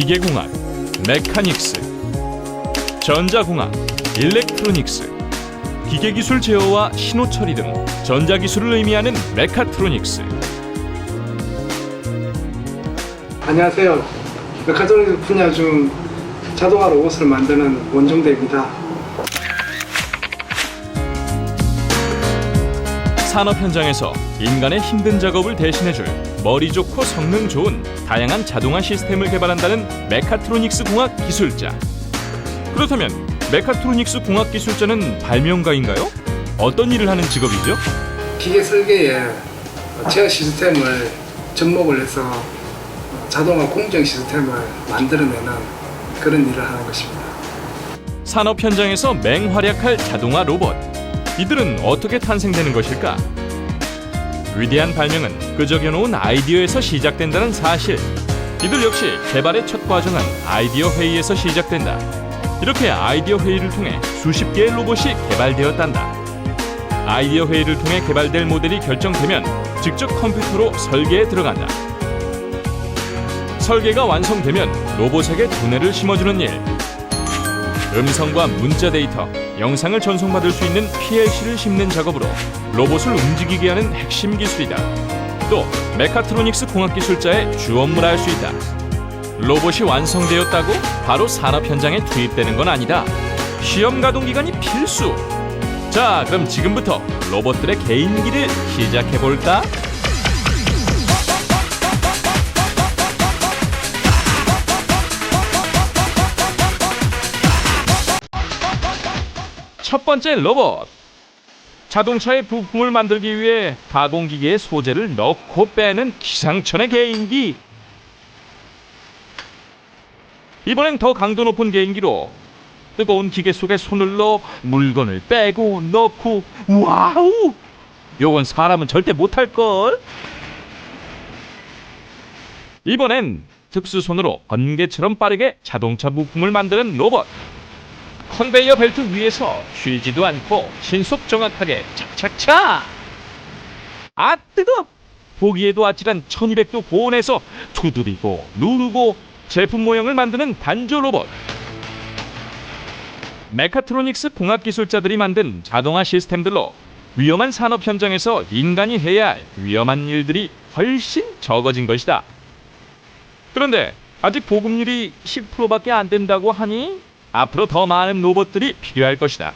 기계공학, 메카닉스, 전자공학, 일렉트로닉스, 기계기술 제어와 신호 처리 등 전자기술을 의미하는 메카트로닉스. 안녕하세요. 메카트로닉스 분야 중 자동화 로봇을 만드는 원종대입니다. 산업 현장에서 인간의 힘든 작업을 대신해줄 머리 좋고 성능 좋은 다양한 자동화 시스템을 개발한다는 메카트로닉스 공학 기술자. 그렇다면 메카트로닉스 공학 기술자는 발명가인가요? 어떤 일을 하는 직업이죠? 기계 설계에 제어 시스템을 접목을 해서 자동화 공정 시스템을 만들어내는 그런 일을 하는 것입니다. 산업 현장에서 맹활약할 자동화 로봇. 이들은 어떻게 탄생되는 것일까? 위대한 발명은 끄적여놓은 아이디어에서 시작된다는 사실. 이들 역시 개발의 첫 과정은 아이디어 회의에서 시작된다. 이렇게 아이디어 회의를 통해 수십 개의 로봇이 개발되었단다. 아이디어 회의를 통해 개발될 모델이 결정되면 직접 컴퓨터로 설계에 들어간다. 설계가 완성되면 로봇에게 두뇌를 심어주는 일. 음성과 문자 데이터, 영상을 전송받을 수 있는 PLC를 심는 작업으로 로봇을 움직이게 하는 핵심 기술이다. 또 메카트로닉스 공학 기술자의 주 업무라 할 수 있다. 로봇이 완성되었다고 바로 산업 현장에 투입되는 건 아니다. 시험 가동 기간이 필수. 자, 그럼 지금부터 로봇들의 개인기를 시작해 볼까? 첫 번째 로봇. 자동차의 부품을 만들기 위해 가공기계에 소재를 넣고 빼는 기상천의 개인기. 이번엔 더 강도 높은 개인기로 뜨거운 기계 속에 손을 넣어 물건을 빼고 넣고 와우! 요건 사람은 절대 못할 걸? 이번엔 특수 손으로 번개처럼 빠르게 자동차 부품을 만드는 로봇. 컨베이어 벨트 위에서 쉬지도 않고 신속 정확하게 착착착. 아 뜨거! 보기에도 아찔한 1200도 고온에서 두드리고 누르고 제품 모형을 만드는 단조 로봇. 메카트로닉스 공학 기술자들이 만든 자동화 시스템들로 위험한 산업 현장에서 인간이 해야 할 위험한 일들이 훨씬 적어진 것이다. 그런데 아직 보급률이 10%밖에 안 된다고 하니 앞으로 더 많은 로봇들이 필요할 것이다.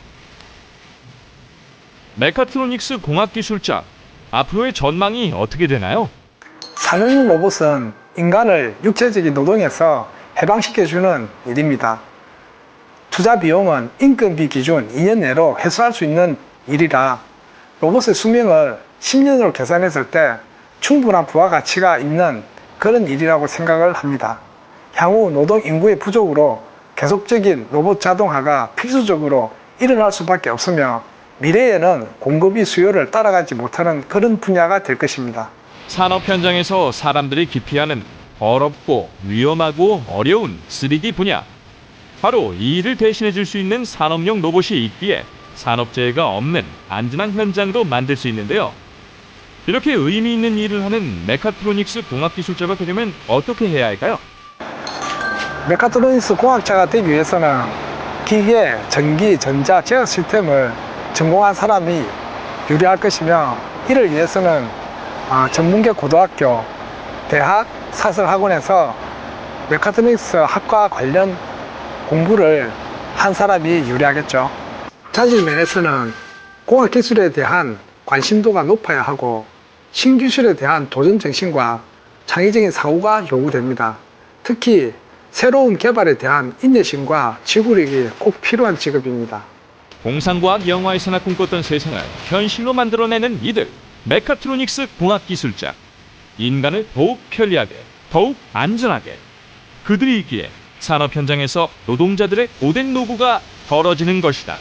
메카트로닉스 공학 기술자 앞으로의 전망이 어떻게 되나요? 사륜 로봇은 인간을 육체적인 노동에서 해방시켜주는 일입니다. 투자 비용은 인건비 기준 2년 내로 회수할 수 있는 일이라 로봇의 수명을 10년으로 계산했을 때 충분한 부가가치가 있는 그런 일이라고 생각을 합니다. 향후 노동 인구의 부족으로 계속적인 로봇 자동화가 필수적으로 일어날 수밖에 없으며 미래에는 공급이 수요를 따라가지 못하는 그런 분야가 될 것입니다. 산업 현장에서 사람들이 기피하는 어렵고 위험하고 어려운 3D 분야. 바로 이 일을 대신해 줄 수 있는 산업용 로봇이 있기에 산업재해가 없는 안전한 현장도 만들 수 있는데요. 이렇게 의미 있는 일을 하는 메카트로닉스 공학 기술자가 되려면 어떻게 해야 할까요? 메카트로닉스 공학자가 되기 위해서는 기계, 전기, 전자, 제어 시스템을 전공한 사람이 유리할 것이며 이를 위해서는 아, 전문계 고등학교, 대학, 사설학원에서 메카트로닉스 학과 관련 공부를 한 사람이 유리하겠죠. 자질 면에서는 공학 기술에 대한 관심도가 높아야 하고 신기술에 대한 도전 정신과 창의적인 사고가 요구됩니다. 특히 새로운 개발에 대한 인내심과 지구력이 꼭 필요한 직업입니다. 공상과학 영화에서나 꿈꿨던 세상을 현실로 만들어내는 이들 메카트로닉스 공학 기술자 인간을 더욱 편리하게 더욱 안전하게 그들이 있기에 산업 현장에서 노동자들의 고된 노고가 덜어지는 것이다.